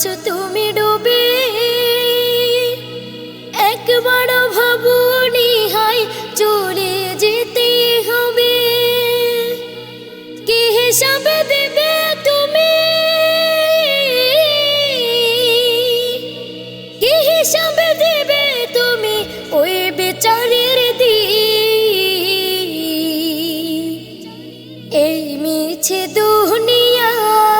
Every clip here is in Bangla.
আছো তুমি ডুবে। একবার ভাবনি হাই চলে যেতে হবে। কি হিসাবে দেবে তুমি? কি হিসাবে দেবে তুমি ওই বেচারের দিন? এই মিছে দুনিয়ায়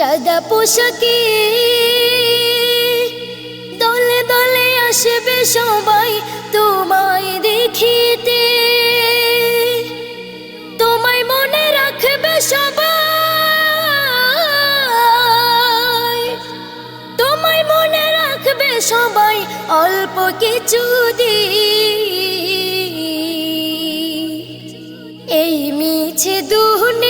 সাদা পোশাকে দলে দলে আসবে সবাই তোমায় দেখিতে। তোমায় মনে রাখবে সবাই। তোমায় মনে রাখবে সবাই অল্প কিছু এই মিছে তুমি